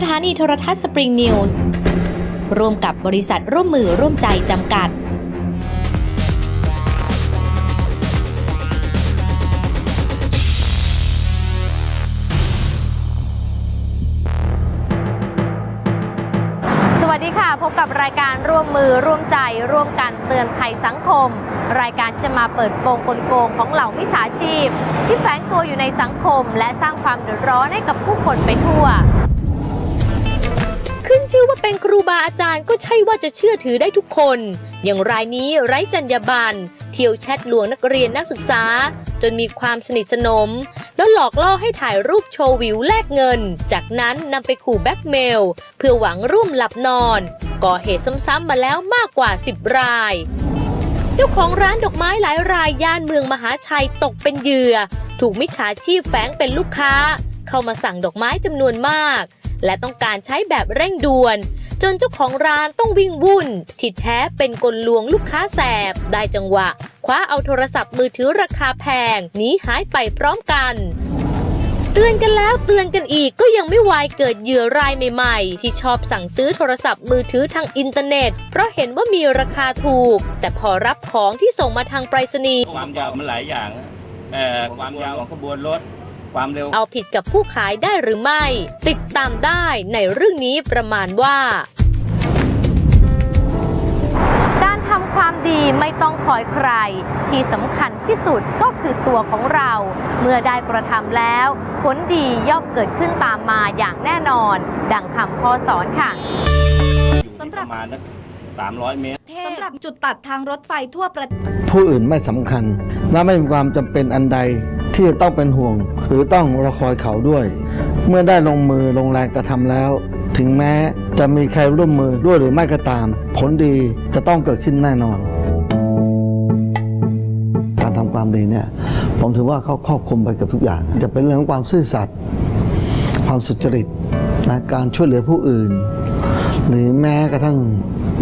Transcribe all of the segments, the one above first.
สถานีโทรทัศน์สปริงนิวส์ร่วมกับบริษัทร่วมมือร่วมใจจำกัดสวัสดีค่ะ พบกับรายการร่วมมือร่วมใจ ร่วมกันเตือนภัยสังคม รายการจะมาเปิดโปงกลโกงของเหล่ามิจฉาชีพ ที่แฝงตัวอยู่ในสังคม และสร้างความเดือดร้อนให้กับผู้คนไปทั่ว ขึ้นชื่อว่าเป็นครูบาอาจารย์ก็ใช่ว่าจะเชื่อถือได้ทุกคน อย่างรายนี้ไร้จรรยาบรรณเที่ยวแชทลวงนักเรียนนักศึกษา จนมีความสนิทสนม แล้วหลอกล่อให้ถ่ายรูปโชว์วิวแลกเงิน จากนั้นนำไปขู่แบ็กเมล เพื่อหวังร่วมหลับนอน ก่อเหตุซ้ำๆมาแล้วมากกว่า 10 รายเจ้าของร้านดอกไม้หลายรายย่านเมืองมหาชัยตกเป็นเหยื่อ ถูกมิจฉาชีพแฝงเป็นลูกค้า เข้ามาสั่งดอกไม้จำนวนมาก และต้องการใช้แบบเร่งด่วน จนเจ้าของร้านต้องวิ่งวุ่นที่แท้เป็นกลลวงลูกค้าแสบ ได้จังหวะ คว้าเอาโทรศัพท์มือถือราคาแพงหนีหายไปพร้อมกันเตือนกันแล้วเตือนกันอีกก็ยังไม่วายเกิดเหยื่อรายใหม่ๆ ที่ชอบสั่งซื้อโทรศัพท์มือถือทางอินเทอร์เน็ต เพราะเห็นว่ามีราคาถูก แต่พอรับของที่ส่งมาทางไปรษณีย์ความยาวมันหลายอย่างความยาวของขบวนรถ ความเร็ว เอาผิดกับผู้ขายได้หรือไม่ ติดตามได้ในเรื่องนี้ประมาณว่า การทำความดีไม่ต้องคอยใคร ที่สำคัญที่สุดก็คือตัวของเรา เมื่อได้กระทำแล้ว ผลดีย่อมเกิดขึ้นตามมาอย่างแน่นอน ดังคำข้อสอนค่ะ อยู่ระมะ 300 เมตร สำหรับจุดตัดทางรถไฟทั่วประเทศผู้อื่นไม่สำคัญ และไม่มีความจำเป็นอันใดที่จะต้องเป็นห่วง หรือต้องรอคอยเขาด้วย เมื่อได้ลงมือลงแรงกระทำแล้ว ถึงแม้จะมีใครร่วมมือด้วยหรือไม่ก็ตาม ผลดีจะต้องเกิดขึ้นแน่นอน การทำความดีเนี่ยผมถือว่าเขาครอบคลุมไปกับทุกอย่าง จะเป็นเรื่องของความซื่อสัตย์ความสุจริตการช่วยเหลือผู้อื่น หรือแม้กระทั่ง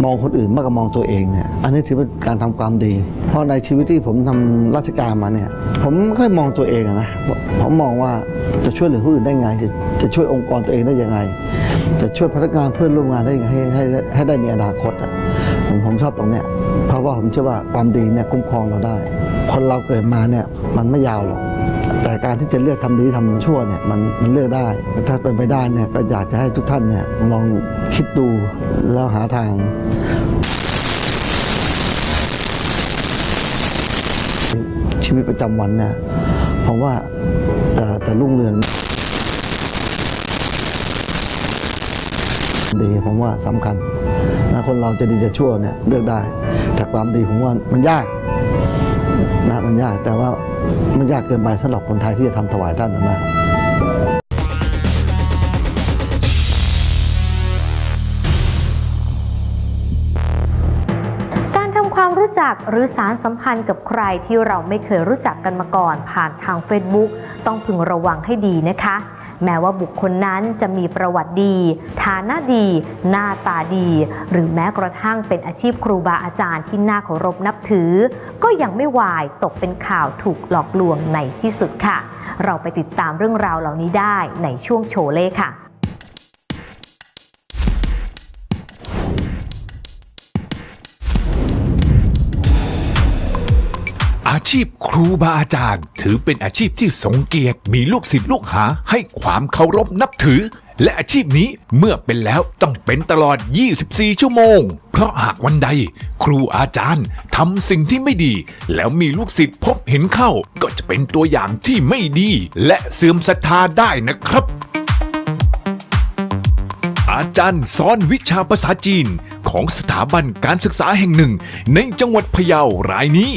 มองคนอื่นมากกว่ามองตัวเองเนี่ยอันนี้ถือเป็นการทำความดี เพราะในชีวิตที่ผมทำราชการมาเนี่ย ผมไม่ค่อยมองตัวเองนะผมมองว่าจะช่วยเหลือผู้อื่นได้ไงจะจะช่วยองค์กรตัวเองได้ยังไง จะช่วยพนักงานเพื่อนร่วมงานได้ยังไงให้ให้ให้ได้มีอนาคตอะผมผมชอบตรงเนี้ยเพราะว่าผมเชื่อว่าความดีเนี่ยคุ้มครองเราได้ คนเราเกิดมาเนี่ยมันไม่ยาวหรอก การที่จะเลือกทำดีทำชั่วเนี่ยมันมันเลือกได้ ถ้าเป็นไปได้เนี่ยก็อยากจะให้ทุกท่านเนี่ยลองคิดดูแล้วหาทางชีวิตประจำวันเนี่ยผมว่าจะจะรุ่งเรืองดีผมว่าสำคัญนะคนเราจะดีจะชั่วเนี่ยเลือกได้ แต่ความดีผมว่ามันยาก มันยากแต่ว่ามันยากเกินไปสำหรับคนไทยที่จะทำถวายท่านนะการทำความรู้จักหรือสารสัมพันธ์กับใครที่เราไม่เคยรู้จักกันมาก่อนผ่านทาง Facebook ต้องพึงระวังให้ดีนะคะ แม้ว่าบุคคลนั้นจะมีประวัติดี ฐานะดี หน้าตาดี หรือแม้กระทั่งเป็นอาชีพครูบาอาจารย์ที่น่าเคารพนับถือ ก็ยังไม่วายตกเป็นข่าวถูกหลอกลวงในที่สุดค่ะ เราไปติดตามเรื่องราวเหล่านี้ได้ในช่วงโชว์เล่ค่ะ ชีพครูบาอาจารย์ ถือเป็นอาชีพที่ทรงเกียรติมีลูกศิษย์ลูกหาให้ความเคารพนับถือ และอาชีพนี้เมื่อเป็นแล้วต้องเป็นตลอด 24 ชั่วโมง เพราะหากวันใด ครูอาจารย์ทำสิ่งที่ไม่ดี แล้วมีลูกศิษย์พบเห็นเข้า ก็จะเป็นตัวอย่างที่ไม่ดี และเสื่อมศรัทธาได้นะครับอาจารย์สอนวิชาภาษาจีนของสถาบันการศึกษาแห่งหนึ่ง ในจังหวัดพะเยารายนี้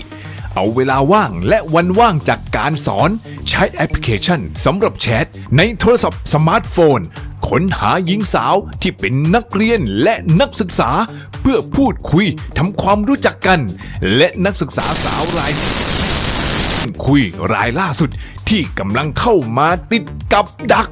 เอาเวลาว่างและวันว่างจากการสอน ใช้แอปพลิเคชันสำหรับแชทในโทรศัพท์สมาร์ทโฟน ค้นหาหญิงสาวที่เป็นนักเรียนและนักศึกษา เพื่อพูดคุยทำความรู้จักกัน และนักศึกษาสาวรายคุยรายล่าสุดที่กำลังเข้ามาติดกับดัก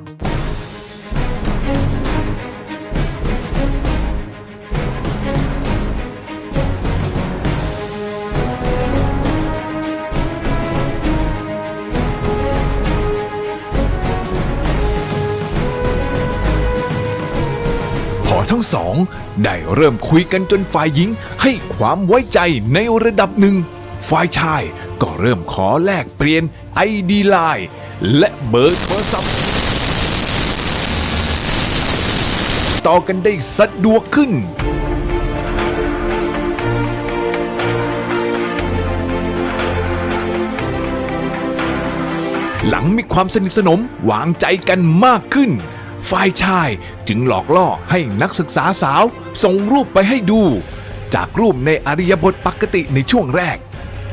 ทั้งสอง ได้เริ่มคุยกันจนฝ่ายหญิงให้ความไว้ใจในระดับหนึ่ง ฝ่ายชายก็เริ่มขอแลกเปลี่ยนไอดีไลน์และเบอร์โทรศัพท์ต่อกันได้สะดวกขึ้นหลังมีความสนิทสนมวางใจกันมากขึ้น ฝ่ายชายจึงหลอกล่อให้นักศึกษาสาวส่งรูปไปให้ดู จากรูปในอริยบทปกติในช่วงแรก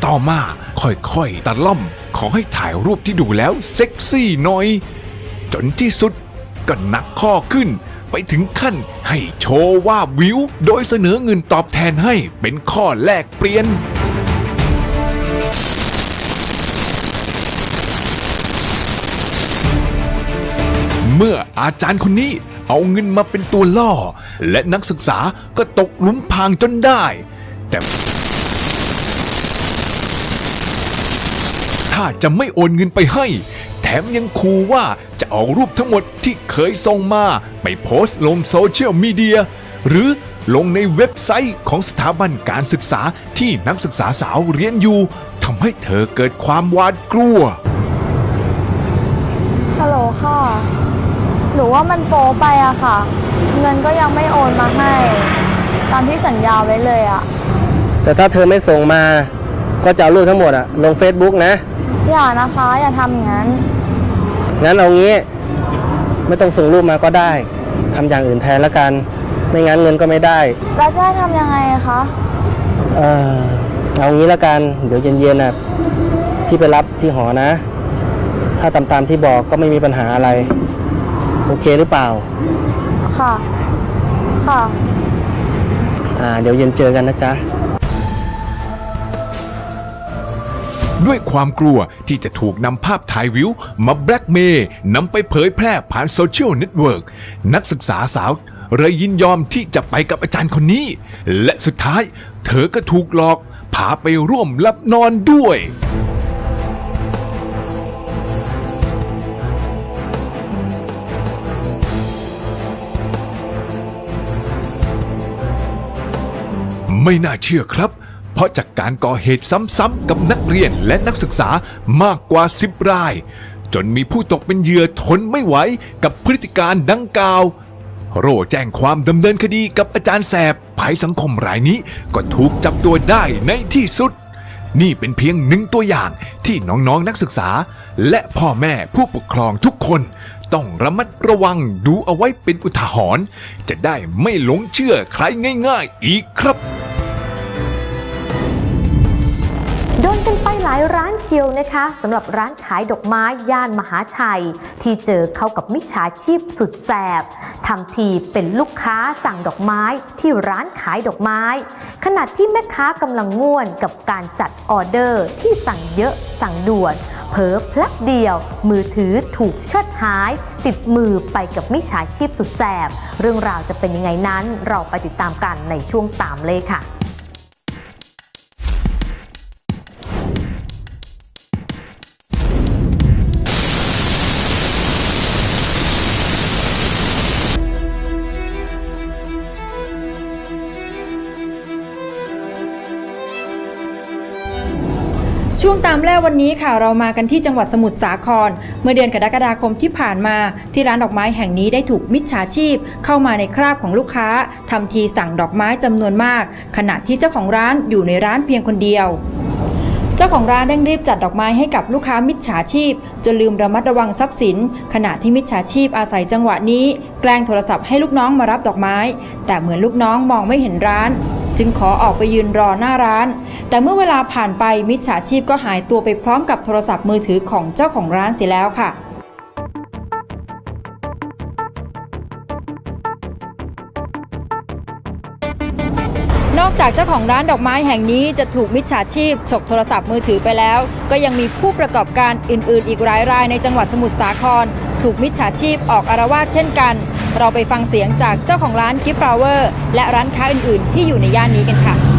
ต่อมาค่อยๆตะล่อมขอให้ถ่ายรูปที่ดูแล้วเซ็กซี่หน่อย จนที่สุดก็นักข้อขึ้นไปถึงขั้นให้โชว์ว่าวิว โดยเสนอเงินตอบแทนให้เป็นข้อแลกเปลี่ยน เมื่ออาจารย์คนนี้เอาเงินมาเป็นตัวล่อ และนักศึกษาก็ตกหลุมพรางจนได้ แต่ ถ้าจะไม่โอนเงินไปให้ แถมยังคูว่าจะเอารูปทั้งหมดที่เคยส่งมาไปโพสต์ลงโซเชียลมีเดีย หรือลงในเว็บไซต์ของสถาบันการศึกษาที่นักศึกษาสาวเรียนอยู่ทำให้เธอเกิดความหวาดกลัว ฮัลโหลค่ะ หนูว่ามันโป๊ไปอะค่ะ เงินก็ยังไม่โอนมาให้ ตามที่สัญญาไว้เลยอะแต่ถ้าเธอไม่ส่งมา ก็จะเอารูปทั้งหมดอะลง Facebook นะ อย่านะคะ อย่าทำอย่างนั้น งั้นเอางี้ ไม่ต้องส่งรูปมาก็ได้ทำอย่างอื่นแทนละกัน ไม่งั้นเงินก็ไม่ได้ แล้วจะให้ทำยังไงอะคะเออเอางี้ละกัน เดี๋ยวเย็นๆน่ะพี่ไปรับที่หอนะ ถ้าตามตามๆที่บอกก็ไม่มีปัญหาอะไร โอเคหรือเปล่า ค่ะ ค่ะ อ่า เดี๋ยวเย็นเจอกันนะจ๊ะ ด้วยความกลัวที่จะถูกนำภาพถ่ายวิว มาแบล็กเมย์นำไปเผยแพร่ผ่านโซเชียลเน็ตเวิร์กนักศึกษาสาวเลยยินยอมที่จะไปกับอาจารย์คนนี้ และสุดท้าย เธอก็ถูกหลอกพาไปร่วมหลับนอนด้วย ไม่น่าเชื่อครับ เพราะจากการก่อเหตุซ้ำๆกับนักเรียนและนักศึกษามากกว่า10ราย จนมีผู้ตกเป็นเหยื่อทนไม่ไหวกับพฤติการดังกล่าว โร่แจ้งความดำเนินคดีกับอาจารย์แสบภัยสังคมรายนี้ก็ถูกจับตัวได้ในที่สุดนี่เป็นเพียงหนึ่งตัวอย่างที่น้องๆนนักศึกษา และพ่อแม่ผู้ปกครองทุกคน ต้องระมัดระวังดูเอาไว้เป็นอุทาหรณ์จะได้ไม่หลงเชื่อใครง่าย ๆ อีกครับ โดนกันไปหลายร้านเชียวนะคะสำหรับร้านขายดอกไม้ย่านมหาชัย ที่เจอเข้ากับมิจฉาชีพสุดแสบทำทีเป็นลูกค้าสั่งดอกไม้ที่ร้านขายดอกไม้ ขณะที่แม่ค้ากำลังง่วนกับการจัดออเดอร์ที่สั่งเยอะสั่งด่วนเผลอพลักเดียว มือถือถูกเชิดหาย ติดมือไปกับมิจฉาชีพสุดแสบ เรื่องราวจะเป็นยังไงนั้นเราไปติดตามกันในช่วงตามเลยค่ะ ช่วงตามแรกวันนี้ค่ะเรามากันที่จังหวัดสมุทรสาคร เมื่อเดือนกรกฎาคมที่ผ่านมา ที่ร้านดอกไม้แห่งนี้ได้ถูกมิจฉาชีพ เข้ามาในคราบของลูกค้าทำทีสั่งดอกไม้จำนวนมาก ขณะที่เจ้าของร้านอยู่ในร้านเพียงคนเดียวเจ้าของร้านเร่งรีบจัดดอกไม้ให้กับลูกค้ามิจฉาชีพจนลืมระมัดระวังทรัพย์สิน ขณะที่มิจฉาชีพอาศัยจังหวะนี้ แกล้งโทรศัพท์ให้ลูกน้องมารับดอกไม้ แต่เหมือนลูกน้องมองไม่เห็นร้าน จึงขอออกไปยืนรอหน้าร้าน แต่เมื่อเวลาผ่านไปมิจฉาชีพก็หายตัวไปพร้อมกับโทรศัพท์มือถือของเจ้าของร้านเสียแล้วค่ะนอกจากเจ้าของร้านดอกไม้แห่งนี้จะถูกมิจฉาชีพ ฉกโทรศัพท์มือถือไปแล้ว ก็ยังมีผู้ประกอบการอื่น ๆ อีกหลายรายในจังหวัดสมุทรสาคร ถูกมิจฉาชีพออกอารวาสเช่นกัน เราไปฟังเสียงจากเจ้าของร้านกิฟต์ฟลาเวอร์และร้านค้าอื่นๆ ที่อยู่ในย่านนี้กันค่ะ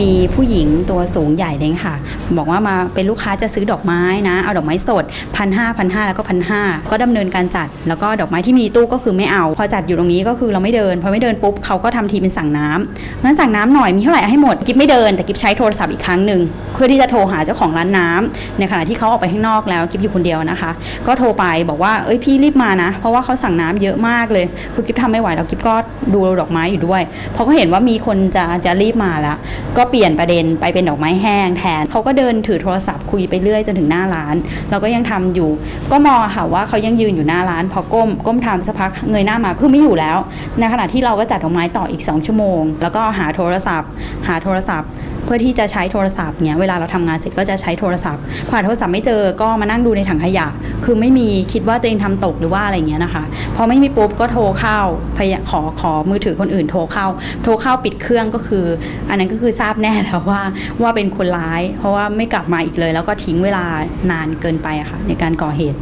มีผู้หญิงตัวสูงใหญ่เลยค่ะ บอกว่ามาเป็นลูกค้าจะซื้อดอกไม้นะ เอาดอกไม้สดพันห้าพันห้าแล้วก็พันห้าก็ดำเนินการจัด แล้วก็ดอกไม้ที่มีตู้ก็คือไม่เอา พอจัดอยู่ตรงนี้ก็คือเราไม่เดิน พอไม่เดินปุ๊บเขาก็ทำทีเป็นสั่งน้ำงั้นสั่งน้ำหน่อยมีเท่าไหร่เอาให้หมดกิ๊บไม่เดินแต่กิ๊บใช้โทรศัพท์อีกครั้งหนึ่งเพื่อที่จะโทรหาเจ้าของร้านน้ำในขณะที่เขาออกไปข้างนอกแล้วกิ๊บอยู่คนเดียวนะคะ ก็โทรไปบอกว่าเอ้ยพี่รีบมานะ เพราะว่าเขาสั่งน้ำเยอะมากเลยคือกิ๊บทำไม่ไหวแล้วกิ๊บก็ดูดอกไม้อยู่ด้วยพอเขาเห็นว่ามีคนจะจะรีบมาแล้วก็เปลี่ยนประเด็นไปเป็นดอกไม้แห้งแทนเขาก็เดินถือโทรศัพท์คุยไปเรื่อยจนถึงหน้าร้าน เราก็ยังทำอยู่ ก็มองค่ะว่าเขายังยืนอยู่หน้าร้าน พอก้มก้มทำสักพักเงยหน้ามาคือไม่อยู่แล้ว ในขณะที่เราก็จัดดอกไม้ต่ออีก 2 ชั่วโมง แล้วก็หาโทรศัพท์ หาโทรศัพท์ เพื่อที่จะใช้โทรศัพท์เนี้ยเวลาเราทำงานเสร็จก็จะใช้โทรศัพท์พอหาโทรศัพท์ไม่เจอก็มานั่งดูในถังขยะ คือไม่มีคิดว่าตัวเองทำตกหรือว่าอะไรเงี้ยนะคะพอไม่มีปุ๊บก็โทรเข้าพยขอขอมือถือคนอื่นโทรเข้า โทรเข้าปิดเครื่องก็คือ อันนั้นก็คือทราบแน่แล้วว่าว่าเป็นคนร้าย เพราะว่าไม่กลับมาอีกเลย แล้วก็ทิ้งเวลานานเกินไปอะค่ะในการก่อเหตุ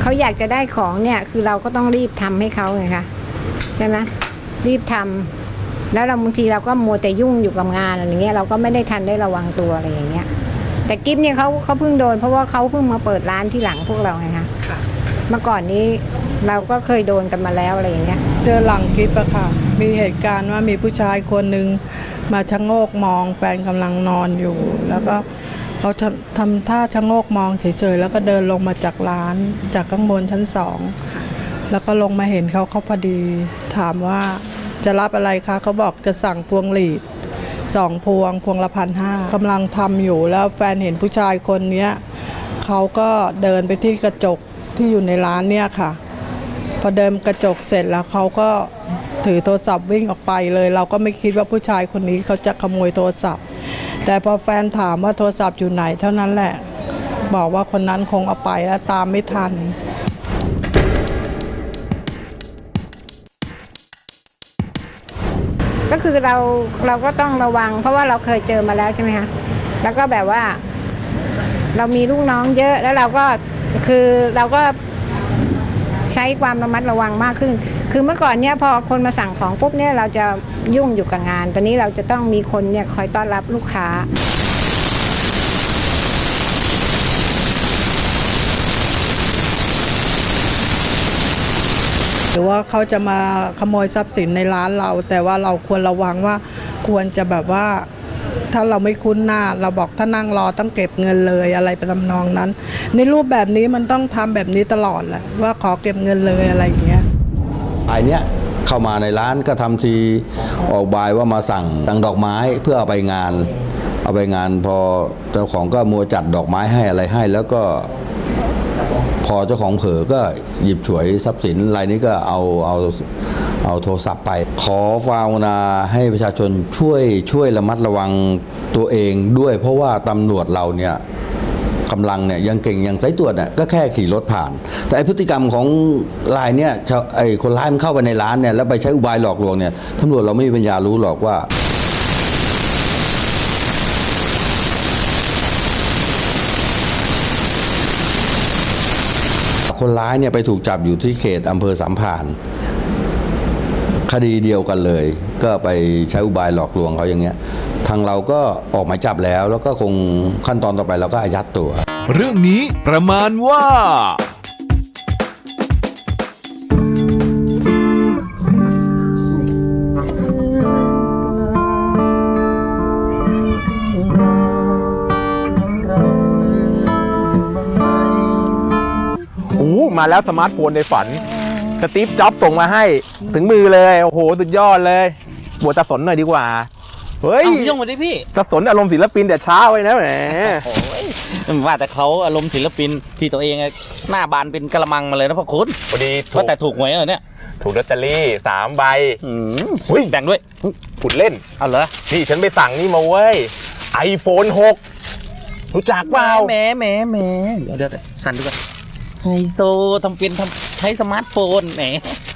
เขาอยากจะได้ของเนี่ยคือเราก็ต้องรีบทำให้เขาไงคะ ใช่ไหมรีบทำแล้วเราบางทีเราก็มัวแต่ยุ่งอยู่กับงานอะไรเงี้ยเราก็ไม่ได้ทันได้ระวังตัวอะไรอย่างเงี้ย แต่กิฟเนี่ยเขาเขาเพิ่งโดน เพราะว่าเขาเพิ่งมาเปิดร้านที่หลังพวกเราไงคะเมื่อก่อนนี้เราก็เคยโดนกันมาแล้วอะไรอย่างเงี้ย เจอหลังคลิปอะค่ะ มีเหตุการณ์ว่ามีผู้ชายคนหนึ่งมาชะโงกมองแฟนกำลังนอนอยู่ แล้วก็เขาทำทำท่าชะโงกมองเฉยๆแล้วก็เดินลงมาจากร้านจากข้างบนชั้นสอง แล้วก็ลงมาเห็นเขาเขาพอดี ถามว่าจะรับอะไรคะเขาบอกจะสั่งพวงหลีดสองพวงพวงละพันห้ากำลังทำอยู่แล้วแฟนเห็นผู้ชายคนนี้เขาก็เดินไปที่กระจกที่อยู่ในร้านเนี่ยค่ะ พอเดินกระจกเสร็จแล้วเขาก็ถือโทรศัพท์วิ่งออกไปเลย เราก็ไม่คิดว่าผู้ชายคนนี้เขาจะขโมยโทรศัพท์ แต่พอแฟนถามว่าโทรศัพท์อยู่ไหนเท่านั้นแหละ บอกว่าคนนั้นคงเอาไปแล้วตามไม่ทัน ก็คือเราเราก็ต้องระวัง เพราะว่าเราเคยเจอมาแล้วใช่ไหมคะแล้วก็แบบว่า เรามีลูกน้องเยอะแล้วเราก็คือเราก็ใช้ความระมัดระวังมากขึ้น คือเมื่อก่อนเนี่ยพอคนมาสั่งของปุ๊บเนี่ยเราจะยุ่งอยู่กับงาน ตอนนี้เราจะต้องมีคนเนี่ยคอยต้อนรับลูกค้า หรือว่าเขาจะมาขโมยทรัพย์สินในร้านเรา แต่ว่าเราควรระวังว่าควรจะแบบว่าถ้าเราไม่คุ้นหน้าเราบอกถ้านั่งรอต้องเก็บเงินเลยอะไรเป็นทำนองนั้น ในรูปแบบนี้มันต้องทำแบบนี้ตลอดแหละว่าขอเก็บเงินเลยอะไรอย่างเงี้ยไอเนี้ยเข้ามาในร้านก็ทำทีออกบายว่ามาสั่งดังดอกไม้เพื่อเอาไปงาน เอาไปงานพอเจ้าของก็มัวจัดดอกไม้ให้อะไรให้ แล้วก็ พอเจ้าของเผลอก็หยิบฉวยทรัพย์สินรายนี้ก็เอาเอาเอาโทรศัพท์ไป ขอฟาวนาให้ประชาชนช่วยช่วยระมัดระวังตัวเองด้วย เพราะว่าตำรวจเราเนี่ยกำลังเนี่ยยังเก่งยังสายตรวจเนี่ยก็แค่ขี่รถผ่าน แต่ไอพฤติกรรมของรายเนี่ยไอคนร้ายมันเข้าไปในร้านเนี่ยแล้วไปใช้อุบายหลอกลวงเนี่ยตำรวจเราไม่มีปัญญารู้หรอกว่า คนร้ายเนี่ยไปถูกจับอยู่ที่เขตอำเภอสามพาน คดีเดียวกันเลย ก็ไปใช้อุบายหลอกลวงเขาอย่างเงี้ย ทางเราก็ออกหมายจับแล้ว แล้วก็คงขั้นตอนต่อไปเราก็อายัดตัว เรื่องนี้ประมาณว่า มาแล้วสมาร์ทโฟนในฝันสตีฟจ็อบส์ส่งมาให้ ถึงมือเลย โอ้โห สุดยอดเลยบวชตาสนหน่อยดีกว่า เฮ้ยเอายุ่งมาดิพี่ตาสนอารมณ์ศิลปินแต่เช้าไว้นะแหมโอ้ยว่าแต่เขาอารมณ์ศิลปินที่ตัวเองอะหน้าบานเป็นกระมังมาเลยนะพ่อคุณพอดีถูว่ากแต่ถูกหวยเหรอเนี่ยถูกลอตเตอรี่สามใบอืมหุ้ยแบ่งด้วยผุดเล่นเอาเหรอนี่ฉันไปสั่งนี่มาเว้ย iPhone 6รู้จักเปล่าแหมแหมแหมเดี๋ยวเดี๋ยวเดี๋ยวสั่นดูก่อน ไฮโซทำเป็นทำใช้สมาร์ทโฟนแหม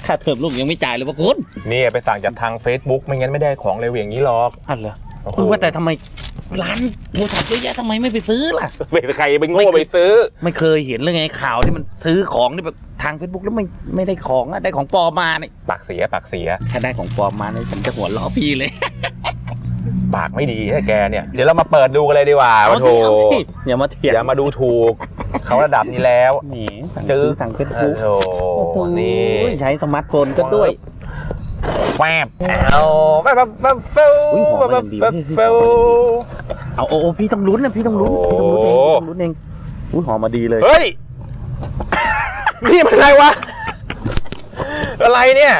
ค่าเทอมลูกยังไม่จ่ายเลยพ่อคุณนี่ไปสั่งจากทาง Facebook ไม่งั้นไม่ได้ของเร็วอย่างนี้หรอกอันเหรอโอ้โหคุณว่าแต่ทำไมร้านโทรศัพท์เยอะแยะทำไมไม่ไปซื้อล่ะไม่ใครไปโง่ไปซื้อ ไม่เคยเห็นเลยไงข่าวที่มันซื้อของที่แบบทางเฟซบุ๊กแล้วไม่ไม่ได้ของอะได้ของปลอมมาเนี่ยปากเสียปากเสียถ้าได้ของปลอมมาเนี่ยฉันจะหัวเราะพี่เลย ปากไม่ดีนะแกเนี่ย เดี๋ยวเรามาเปิดดูกันเลยดีกว่าเอาโถสิเอาสิอย่ามาเถียงอย่ามาดูถูก เขาระดับนี้แล้วนี่สั่งซื้อทางเฟซบุ๊กโอ้โหนี่ใช้สมาร์ทโฟนก็ด้วยแวบเอาแวบแวบแวบเฟลอุ๊ยหอมแวบมันดีแวบเฟลเอาโอ้โอ้พี่ต้องลุ้นนะพี่ต้องลุ้นพี่ต้องลุ้นเองโอ้พี่ต้องลุ้นเองอุ้ยหอมมาดีเลยเฮ้ยนี่มันอะไรวะอะไรเนี่ย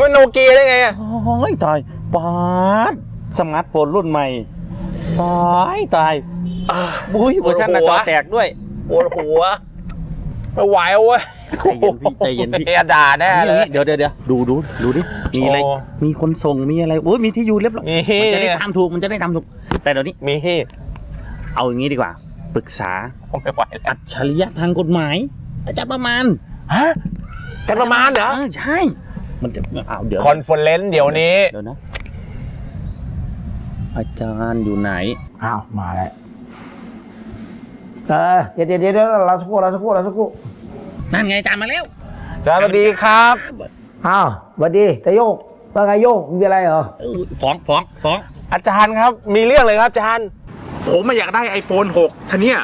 มันโนเกียได้ไงอะโอ้ยตายปาดสมาร์ทโฟนรุ่นใหม่ตายตาย บุ้ยเวอร์ชันหน้าจอแตกด้วยปวดหัวไม่ไหวเว้ยใจเย็นพี่ใจเย็นพี่อย่าด่าแน่นี่เลยนี่เดี๋ยวเดี๋ยวเดี๋ยวดูดูดูดิมีอะไรโอ้มีคนส่งมีอะไรโอ้ยมีที่อยู่เรียบร้อยมีมันจะได้ตามถูกมันจะได้ตามถูก แต่เดี๋ยวนี้มีที่เอาอย่างนี้ดีกว่าปรึกษาไม่ไหวแล้วอัจฉริยะทางกฎหมาย อาจารย์ประมาณฮะจันประมาณเหรออใช่มันจะเอาเดี๋ยวคอนเฟอเรนซ์เดี๋ยวนี้เดี๋ยวนะอาจารย์อยู่ไหนอ้าวมาแล้ว เออเดี๋ยวเดี๋ยวเดี๋ยวเราสักครู่เราสักครู่เราสักครู่นั่นไงอาจารย์มาแล้วอาจารย์สวัสดีครับอ้าวสวัสดีตะโยกว่าไงโยกมีอะไรเหรอฟ้องฟ้องฟ้องอาจารย์ครับ มีเรื่องเลยครับอาจารย์ ผมมาอยากได้ iPhone 6ทีเนี้ย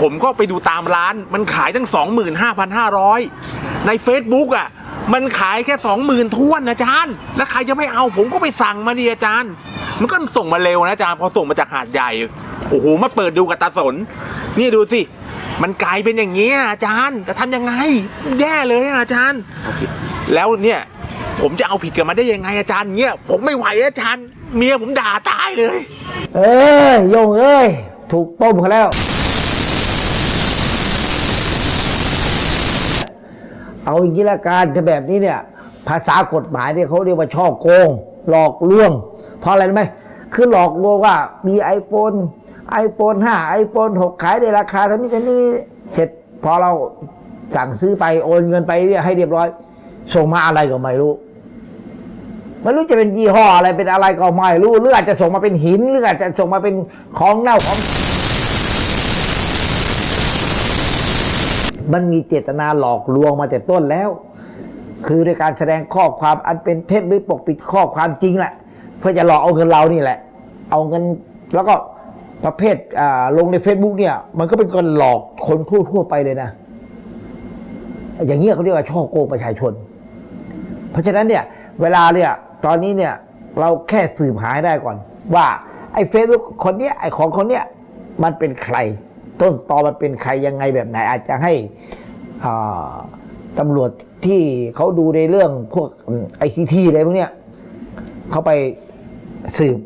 ผมก็ไปดูตามร้าน มันขายตั้ง 25,500 ใน Facebook อะ มันขายแค่ 20,000ท้วนอาจารย์ แล้วใครจะไม่เอาผมก็ไปสั่งมาดิอาจารย์ มันก็ส่งมาเร็วนะอาจารย์ พอส่งมาจากหาดใหญ่ โอ้โหมาเปิดดูกับตาสน นี่ดูสิ มันกลายเป็นอย่างนี้อาจารย์จะทำยังไง แย่เลยอาจารย์ แล้วเนี่ยผมจะเอาผิดกับมันได้ยังไงอาจารย์เงี้ยผมไม่ไหวอาจารย์เมียผมด่าตายเลย เอ้ยโยงเอ้ย ถูกต้มเขาแล้ว เอาอย่างนี้ละกันถ้าแบบนี้เนี่ย ภาษากฎหมายเนี่ยเขาเรียกว่าช่อโกง หลอกลวง เพราะอะไรรู้ไหมคือหลอกลวงว่ามีไอโฟน ไอโฟนห้าไอโฟนหกขายในราคาเท่านี้เท่านี้เสร็จพอเราสั่งซื้อไปโอนเงินไปเรียให้เรียบร้อย ส่งมาอะไรก็ไม่รู้ไม่รู้จะเป็นยี่ห้ออะไรเป็นอะไรก็ไม่รู้หรืออาจจะส่งมาเป็นหินหรืออาจจะส่งมาเป็นของเน่าของ มันมีเจตนาหลอกลวงมาแต่ต้นแล้ว คือในการแสดงข้อความอันเป็นเท็จหรือปกปิดข้อความจริงแหละเพื่อจะหลอกเอาเงินเรานี่แหละ เอาเงินแล้วก็ ประเภทลงใน Facebook เนี่ย มันก็เป็นการหลอกคนทั่วๆไปเลยนะ อย่างเงี้ยเขาเรียกว่าช่อโกงประชาชน เพราะฉะนั้นเนี่ยเวลาเนี่ยตอนนี้เนี่ยเราแค่สืบหาให้ได้ก่อน ว่าไอ้เฟซบุ๊กคนเนี้ยไอ้ของคนเนี้ยมันเป็นใคร ต้นตอมันเป็นใครยังไงแบบไหน อาจจะให้ตำรวจที่เขาดูในเรื่องพวกไอซีทีอะไรพวกเนี้ยเขาไปสืบ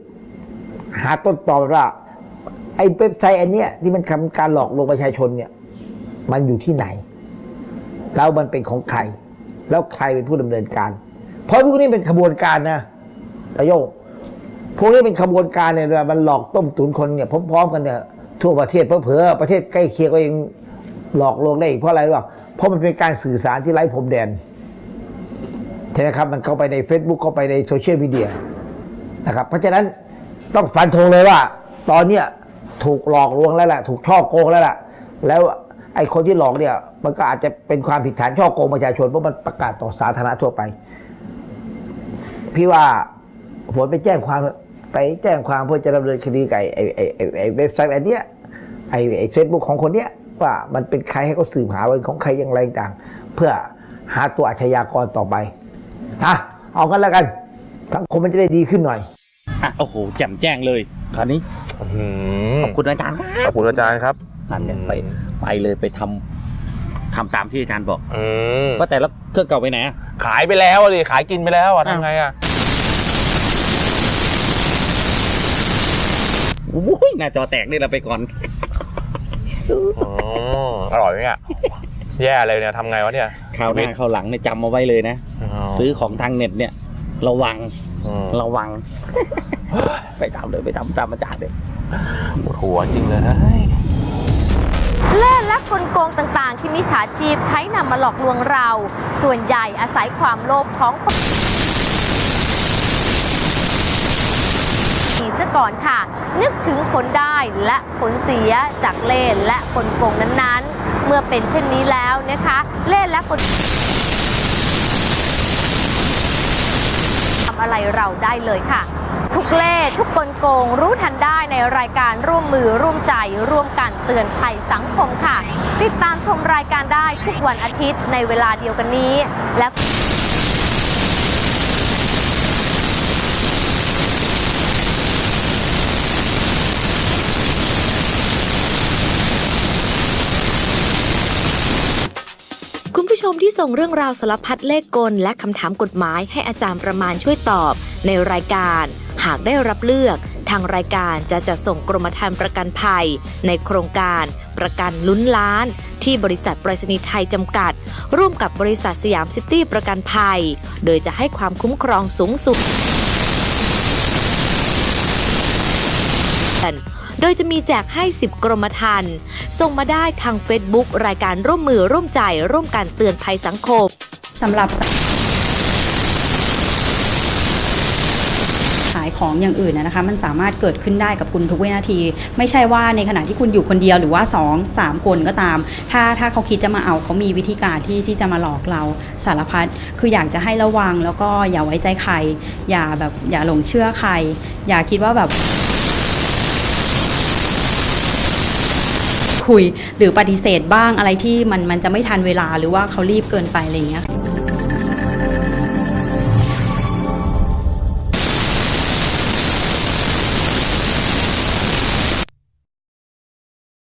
หาต้นตอว่า ไอ้เว็บไซต์อันเนี้ยที่มันทำการหลอกลวงประชาชนเนี่ย มันอยู่ที่ไหน แล้วมันเป็นของใคร แล้วใครเป็นผู้ดำเนินการ เพราะพวกนี้เป็นขบวนการนะตะโยงพวกนี้เป็นขบวนการเนี่ยมันหลอกต้มตุนคนเนี่ยพร้อมๆกันเนี่ยทั่วประเทศเผลอประเทศใกล้เคียงก็ยังหลอกลวงได้อีกเพราะอะไรหรู้ป่ะเพราะมันเป็นการสื่อสารที่ไร้พรมแดนใช่ไหมครับมันเข้าไปใน Facebook เข้าไปในโซเชียลมีเดียนะครับเพราะฉะนั้นต้องฟันธงเลยว่า ตอนเนี้ย ถูกหลอกลวงแล้วแหละถูกช่อโกงแล้วแหละแล้วไอ้คนที่หลอกเนี่ย มันก็อาจจะเป็นความผิดฐานช่อโกงประชาชนเพราะมันประกาศต่อสาธารณะทั่วไป พี่ว่าฝนไปแจ้งความไปแจ้งความเพื่อจะดำเนินคดีกับไอ้ไอ้ไอ้ไอ้เว็บไซต์อันเนี้ยไอ้ไอ้เฟซบุ๊กของคนเนี้ยว่ามันเป็นใครให้เขาสืบหาว่าเป็นของใครอย่างไรต่าง เพื่อหาตัวอาชญากรต่อไปอะเอากันแล้วกันสังคมมันจะได้ดีขึ้นหน่อยอะโอ้โหแจ่มแจ้งเลยคราวนี้ ขอบคุณอาจารย์ขอบคุณอาจารย์ครับนั่นเนี่ยไปไปเลยไปทำทำตามที่อาจารย์บอกอืมก็แต่ละเครื่องเก่าไปไหนอะขายไปแล้วอะดิขายกินไปแล้วอะทำไงอะโอ้ยหน้าจอแตกนี่เราไปก่อนอืมอร่อยไหมเนี่ยแย่เลยเนี่ยทำไงวะเนี่ยคราวหน้าคราวหลังเนี่ยจำเอาไว้เลยนะ ซื้อของทางเน็ตเนี่ย ระวังระวัง ไปตามเลยไปตามตามอาจารย์เลย ปวดหัวจริงเลยนะเล่ห์และกลโกงต่างๆ ที่มิจฉาชีพใช้นำมาหลอกลวงเรา ส่วนใหญ่อาศัยความโลภของคนดีซะก่อนค่ะ นึกถึงผลได้และผลเสียจากเล่ห์และกลโกงนั้นๆ เมื่อเป็นเช่นนี้แล้วนะคะ เล่ห์และกลทำ อะไรเราได้เลยค่ะ ทุกเล่ทุกกลโกงรู้ทันได้ในรายการร่วมมือร่วมใจ ร่วมกันเตือนภัยสังคมค่ะ ติดตามชมรายการได้ทุกวันอาทิตย์ในเวลาเดียวกันนี้ และ คุณผู้ชมที่ ส่งเรื่องราวสารพัดเลขกล และคำถามกฎหมายให้อาจารย์ประมาณช่วยตอบ ในรายการ หากได้รับเลือก ทางรายการจะจัดส่งกรมธรรม์ประกันภัย ในโครงการ ประกันลุ้นล้าน ที่บริษัทไปรษณีย์ไทยจำกัด ร่วมกับบริษัทสยามซิตี้ประกันภัย โดยจะให้ความคุ้มครองสูงสุด โดยจะมีแจกให้ 10 กรมธรรม์ส่งมาได้ทาง Facebook รายการร่วมมือร่วมใจ ร่วมกันเตือนภัยสังคมสำหรับขายของอย่างอื่นนะนะคะมันสามารถเกิดขึ้นได้กับคุณทุกวินาที ไม่ใช่ว่าในขณะที่คุณอยู่คนเดียวหรือว่า 2 3 คนก็ตาม ถ้าถ้าเขาคิดจะมาเอาเขามีวิธีการที่ที่จะมาหลอกเราสารพัดคืออยากจะให้ระวังแล้วก็อย่าไว้ใจใคร อย่าแบบอย่าหลงเชื่อใคร อย่าคิดว่าแบบ คุย หรือปฏิเสธบ้างอะไรที่มันมันจะไม่ทันเวลาหรือว่าเขารีบเกินไปอะไรอย่างเงี้ย